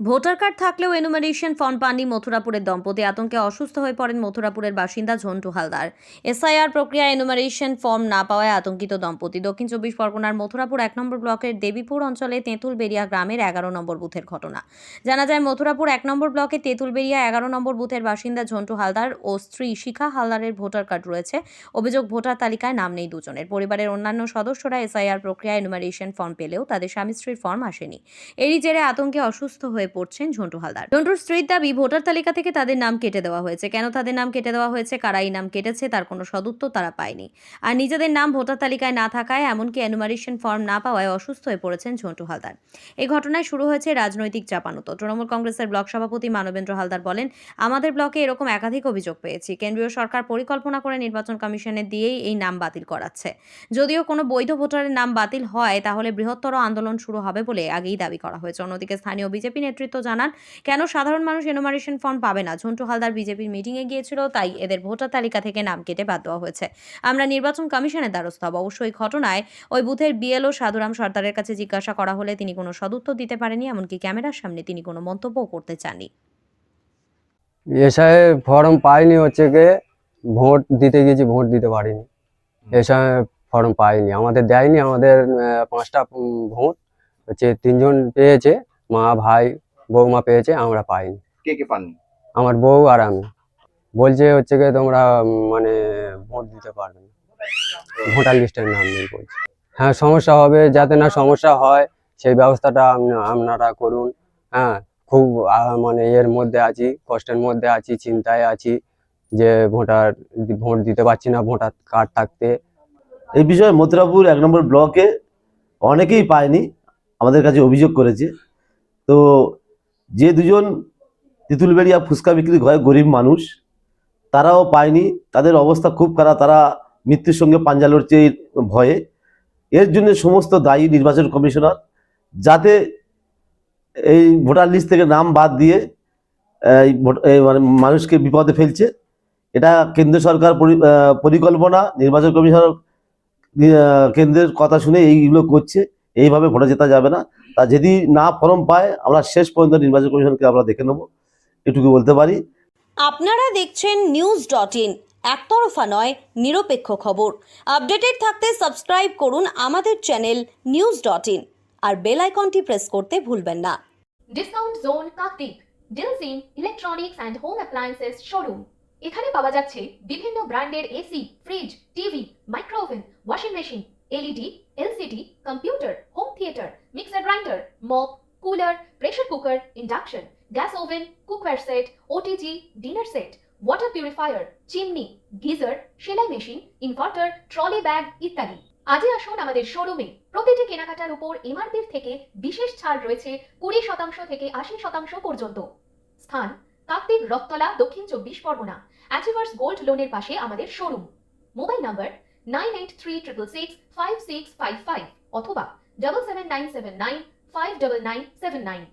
Voter card থাকলেও enumeration form পাননি মথুরাপুরের দম্পতি। আতঙ্কে অসুস্থ হয়ে পড়েন মথুরাপুরের বাসিন্দা ঝন্টু হালদার। এসআইআর প্রক্রিয়া এনুমারেশন ফর্ম না পাওয়ায় আতঙ্কিত দম্পতি। দক্ষিণ চব্বিশ পরগনার মথুরাপুর এক নম্বর ব্লকের দেবীপুর অঞ্চলে তেঁতুলবেরিয়া গ্রামের এগারো নম্বর বুথের ঘটনা। জানা যায়, মথুরাপুর এক নম্বর ব্লকে তেঁতুলবেরিয়া এগারো নম্বর বুথের বাসিন্দা ঝন্টু হালদার ও স্ত্রী শিখা হালদারের ভোটার কার্ড রয়েছে। অভিযোগ, ভোটার তালিকায় নাম নেই দুজনের। পরিবারের অন্যান্য সদস্যরা এসআইআর প্রক্রিয়া এনুমারেশন ফর্ম পেলেও তাদের স্বামী স্ত্রীর ফর্ম আসেনি। এরই জেরে আতঙ্কে অসুস্থ হয়ে পড়ছেন ঝন্টু হালদার। ঝন্টুর স্ত্রীর দাবি, ভোটার তালিকা থেকে তাদের নাম কেটে দেওয়া হয়েছে। কেন তাদের নাম কেটে দেওয়া হয়েছে? কারা এই নাম কেটেছে? তার কোনো সদুত্তর তারা পায়নি। আর নিজেদের নাম ভোটার তালিকায় না থাকায় এমনকি এনুমারেশন ফর্ম না পাওয়ায় অসুস্থ হয়ে পড়েছেন ঝন্টু হালদার। এই ঘটনায় শুরু হয়েছে রাজনৈতিক চাপানুতো। তৃণমূল কংগ্রেসের ব্লক সভাপতি মানবেন্দ্র হালদার বলেন, আমাদের ব্লকে এরকম একাধিক অভিযোগ পেয়েছি। কেন্দ্রীয় সরকার পরিকল্পনা করে নির্বাচন কমিশনের দিয়েই এই নাম বাতিল করাচ্ছে। যদিও কোনো বৈধ ভোটারের নাম বাতিল হয়, তাহলে বৃহত্তর আন্দোলন শুরু হবে বলে আগেই দাবি করা হয়েছে। অন্যদিকে স্থানীয় বিজেপি নেতৃত্ব জানান, কেন সাধারণ মানুষ এনোমারেশন ফর্ম পাবে না? ঝন্টু হালদার বিজেপির মিটিংয়ে গিয়েছিল, তাই এদের ভোটার তালিকা থেকে নাম কেটে বাদ দেওয়া হয়েছে। আমরা নির্বাচন কমিশনের দ্বারস্থ হব। অবশ্য অবশ্যই ঘটনায় ওই বুথের বিএলও সাধুরাম সর্দারের কাছে জিজ্ঞাসা করা হলে তিনি কোনো সদুত্তর দিতে পারেনি এমনকি ক্যামেরার সামনে তিনি কোনো মন্তব্যও করতে চাননি। এসআই ফর্ম পাইনি হচ্ছে গিয়ে ভোট দিতে গিয়েছি, ভোট দিতে পারিনি। এসআই ফর্ম পাইনি আমাদের দেয়নি, আমাদের পাঁচটা ভোট, হচ্ছে তিনজন পেয়েছে, মা, ভাই বৌমা পেয়েছে আমরা পাইনি। কে কে পাননি? আমার বউ আর আমি। বলছে হচ্ছে গিয়ে তোমরা মানে ভোট দিতে পারবে না। ভোটার লিস্টের নাম নেই বলছে। হ্যাঁ সমস্যা হবে যাতে না সমস্যা হয় সেই ব্যবস্থাটা আপনারা করুন। হ্যাঁ খুব মানে এর মধ্যে আছি কষ্টের মধ্যে আছি চিন্তায় আছি যে ভোটার ভোট দিতে পারছি না ভোটার কার্ড থাকতে। এই বিষয়ে মথুরাপুর এক নম্বর ব্লকে অনেকেই পায়নি আমাদের কাছে অভিযোগ করেছে। তো যে দুজন তিতুলবেড়িয়া ফুচকা বিক্রি হয় গরিব মানুষ, তারাও পায়নি। তাদের অবস্থা খুব খারাপ। তারা মৃত্যুর সঙ্গে পাঞ্জা লড়ছে ভয়ে। এর জন্য সমস্ত দায়ী নির্বাচন কমিশনার, যাতে এই ভোটার লিস্ট থেকে নাম বাদ দিয়ে, এই মানে মানুষকে বিপদে ফেলছে। এটা কেন্দ্র সরকার পরিকল্পনা, নির্বাচন কমিশনার কেন্দ্রের কথা শুনে এইগুলো করছে। এইভাবে ভোটে জেতা যাবে না। তা যদি না ফর্ম পায় আমরা শেষ পর্যন্ত নির্বাচন কমিশনকে আমরা দেখে নেব। এটুকু বলতে পারি। আপনারা দেখছেন নিউজ ডট ইন একতরফা নয় নিরপেক্ষ খবর। আপডেটেড থাকতে সাবস্ক্রাইব করুন আমাদের চ্যানেল নিউজ ডট ইন আর বেল আইকনটি প্রেস করতে ভুলবেন না। Discount zone Kartik ডিলসিন electronics and home appliances showroom এখানে পাওয়া যাচ্ছে বিভিন্ন ব্র্যান্ডের AC fridge TV microwave washing machine LED LCD computer home theatre mixer grinder mop cooler pressure cooker induction gas oven cookware set OTG dinner set water purifier chimney geyser সেলাই machine inverter trolley bag ইত্যাদি। আজই আসুন আমাদের শোরুমে প্রতিটি কেনাকাটার উপর এমআরপির থেকে বিশেষ ছাড় রয়েছে কুড়ি শতাংশ থেকে আশি শতাংশ পর্যন্ত। স্থান কাকদ্বীপ রক্তলা দক্ষিণ চব্বিশ পরগনা। অ্যাচিভার্স গোল্ড লোনের পাশে আমাদের showroom mobile number nine eight three triple six five six five five অথবা double seven nine seven nine five double nine seven nine